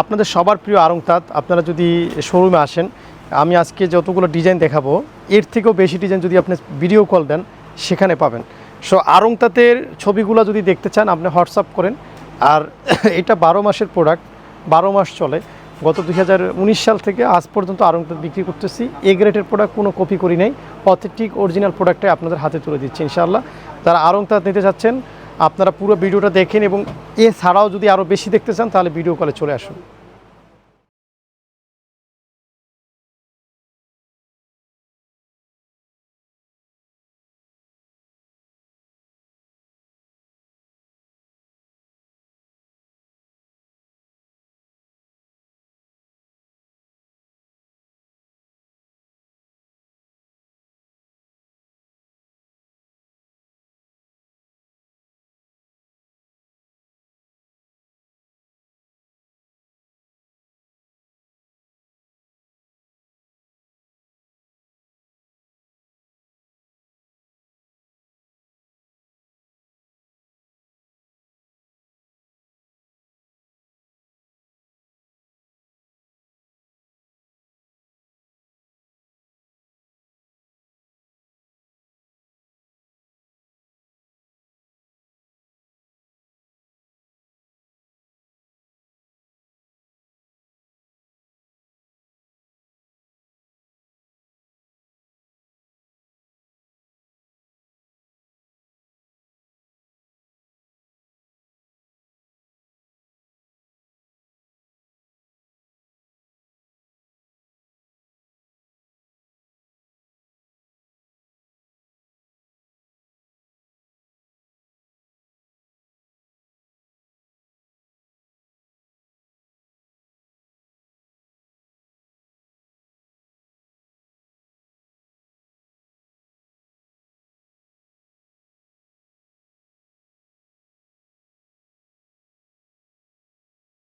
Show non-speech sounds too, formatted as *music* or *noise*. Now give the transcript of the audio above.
আপনাদের সবার প্রিয় আরংতাত আপনারা যদি শোরুমে আসেন, আমি আজকে যতগুলো ডিজাইন দেখাবো, এর থেকেও বেশি ডিজাইন যদি আপনি ভিডিও কল দেন, সেখানে পাবেন। সো আরংতাতের ছবিগুলো যদি দেখতে চান, আপনি হোয়াটসঅ্যাপ করেন। আর *coughs* এটা বারো মাসের প্রোডাক্ট বারো মাস চলে। গত দু হাজার উনিশ সাল থেকে আজ পর্যন্ত আরংতাত বিক্রি করতেছি। এ গ্রেডের প্রোডাক্ট কোনো কপি করি নাই। অথেন্টিক অরিজিনাল প্রোডাক্টটাই আপনাদের হাতে তুলে দিচ্ছি, ইনশাআল্লাহ। যারা আরংতাত নিতে চাচ্ছেন আপনারা পুরো ভিডিওটা দেখেন এবং এছাড়াও যদি আরও বেশি দেখতে চান, তাহলে ভিডিও কলে চলে আসুন।